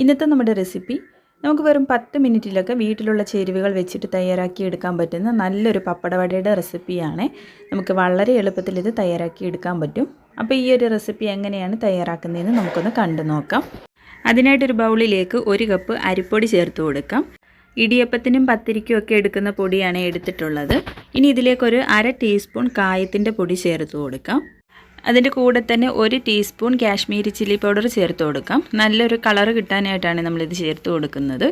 ഇന്നത്തെ നമ്മുടെ റെസിപ്പി നമുക്ക് വെറും പത്ത് മിനിറ്റിലൊക്കെ വീട്ടിലുള്ള ചേരുവകൾ വെച്ചിട്ട് തയ്യാറാക്കി എടുക്കാൻ പറ്റുന്ന നല്ലൊരു പപ്പടവടയുടെ റെസിപ്പിയാണ് നമുക്ക് വളരെ എളുപ്പത്തിൽ ഇത് തയ്യാറാക്കി എടുക്കാൻ പറ്റും. അപ്പോൾ ഈ ഒരു റെസിപ്പി എങ്ങനെയാണ് തയ്യാറാക്കുന്നതെന്ന് നമുക്കൊന്ന് കണ്ടു നോക്കാം. അതിനായിട്ടൊരു ബൗളിലേക്ക് ഒരു കപ്പ് അരിപ്പൊടി ചേർത്ത് കൊടുക്കാം. ഇടിയപ്പത്തിനും പത്തിരിക്കും ഒക്കെ എടുക്കുന്ന പൊടിയാണ് എടുത്തിട്ടുള്ളത്. ഇനി ഇതിലേക്കൊരു അര ടീസ്പൂൺ കായത്തിന്റെ പൊടി ചേർത്ത് കൊടുക്കാം. അതിന്റെ കൂടെ തന്നെ ഒരു ടീസ്പൂൺ കാശ്മീരി ചില്ലി പൗഡർ ചേർത്ത് കൊടുക്കാം. നല്ലൊരു കളർ കിട്ടാനായിട്ടാണ് നമ്മളിത് ചേർത്ത് കൊടുക്കുന്നത്.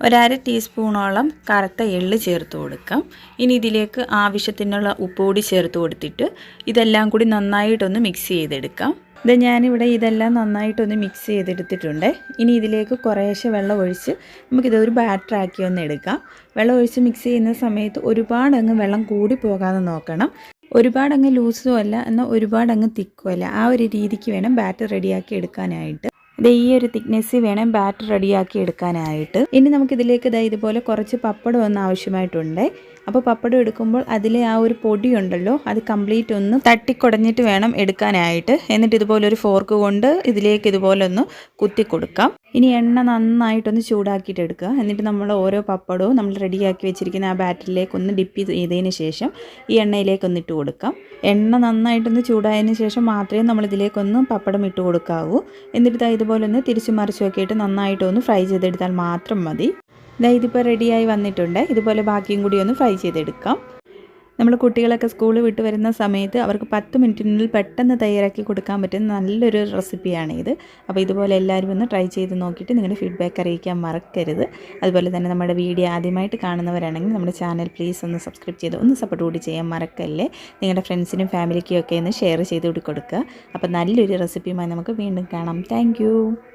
ഒരര ടീസ്പൂണോളം കറുത്ത എള്ള് ചേർത്ത് കൊടുക്കാം. ഇനി ഇതിലേക്ക് ആവശ്യത്തിനുള്ള ഉപ്പ് കൂടി ചേർത്ത് കൊടുത്തിട്ട് ഇതെല്ലാം കൂടി നന്നായിട്ടൊന്ന് മിക്സ് ചെയ്തെടുക്കാം. ഇത് ഞാനിവിടെ ഇതെല്ലാം നന്നായിട്ടൊന്ന് മിക്സ് ചെയ്തെടുത്തിട്ടുണ്ട്. ഇനി ഇതിലേക്ക് കുറേശ്ശെ വെള്ളം ഒഴിച്ച് നമുക്കിത് ഒരു ബാറ്ററാക്കി ഒന്ന് എടുക്കാം. വെള്ളം ഒഴിച്ച് മിക്സ് ചെയ്യുന്ന സമയത്ത് ഒരുപാട് അങ്ങ് വെള്ളം കൂടി പോകാതെ നോക്കണം. ഒരുപാട് അങ്ങ് ലൂസും അല്ല എന്നാൽ ഒരുപാട് അങ്ങ് തിക്കും അല്ല. ആ ഒരു രീതിക്ക് വേണം ബാറ്റർ റെഡിയാക്കി എടുക്കാനായിട്ട്. ഇതേ ഈ ഒരു തിക്നെസ്സിൽ വേണം ബാറ്റർ റെഡിയാക്കി എടുക്കാനായിട്ട്. ഇനി നമുക്ക് ഇതിലേക്ക് ഇതാ ഇതുപോലെ കുറച്ച് പപ്പടം ഒന്ന് ആവശ്യമായിട്ടുണ്ട്. അപ്പോൾ പപ്പടം എടുക്കുമ്പോൾ അതിലെ ആ ഒരു പൊടി ഉണ്ടല്ലോ അത് കംപ്ലീറ്റ് ഒന്ന് തട്ടിക്കുടഞ്ഞിട്ട് വേണം എടുക്കാനായിട്ട്. എന്നിട്ട് ഇതുപോലെ ഒരു ഫോർക്ക് കൊണ്ട് ഇതിലേക്ക് ഇതുപോലെ ഒന്ന് കുത്തി കൊടുക്കാം ഇനി എണ്ണ നന്നായിട്ടൊന്ന് ചൂടാക്കിയിട്ട് എടുക്കുക. എന്നിട്ട് നമ്മൾ ഓരോ പപ്പടവും നമ്മൾ റെഡിയാക്കി വെച്ചിരിക്കുന്ന ആ ബാറ്ററിലേക്ക് ഒന്ന് ഡിപ്പ് ചെയ്തതിന് ശേഷം ഈ എണ്ണയിലേക്ക് ഒന്ന് ഇട്ട് കൊടുക്കാം. എണ്ണ നന്നായിട്ടൊന്ന് ചൂടായതിന് ശേഷം മാത്രമേ നമ്മൾ ഇതിലേക്കൊന്ന് പപ്പടം ഇട്ട് കൊടുക്കാവൂ. എന്നിട്ട് ഇതുപോലെ ഒന്ന് തിരിച്ചു മറിച്ചു നോക്കിയിട്ട് നന്നായിട്ടൊന്ന് ഫ്രൈ ചെയ്തെടുത്താൽ മാത്രം മതി. ഇതാ ഇതിപ്പോൾ റെഡിയായി വന്നിട്ടുണ്ട്. ഇതുപോലെ ബാക്കിയും കൂടി ഒന്ന് ഫ്രൈ ചെയ്തെടുക്കാം. നമ്മൾ കുട്ടികളൊക്കെ സ്കൂൾ വിട്ട് വരുന്ന സമയത്ത് അവർക്ക് പത്ത് മിനിറ്റിനുള്ളിൽ പെട്ടെന്ന് തയ്യാറാക്കി കൊടുക്കാൻ പറ്റുന്ന നല്ലൊരു റെസിപ്പിയാണ് ഇത്. അപ്പോൾ ഇതുപോലെ എല്ലാവരും ഒന്ന് ട്രൈ ചെയ്ത് നോക്കിയിട്ട് നിങ്ങളുടെ ഫീഡ്ബാക്ക് അറിയിക്കാൻ മറക്കരുത്. അതുപോലെ തന്നെ നമ്മുടെ വീഡിയോ ആദ്യമായിട്ട് കാണുന്നവരാണെങ്കിൽ നമ്മുടെ ചാനൽ പ്ലീസ് ഒന്ന് സബ്സ്ക്രൈബ് ചെയ്ത് ഒന്ന് സപ്പോർട്ട് കൂടി ചെയ്യാൻ മറക്കല്ലേ? നിങ്ങളുടെ ഫ്രണ്ട്സിനും ഫാമിലിക്കും ഒക്കെ ഒന്ന് ഷെയർ ചെയ്ത് കൊടുക്കുക. അപ്പോൾ നല്ലൊരു റെസിപ്പിയുമായി നമുക്ക് വീണ്ടും കാണാം. താങ്ക്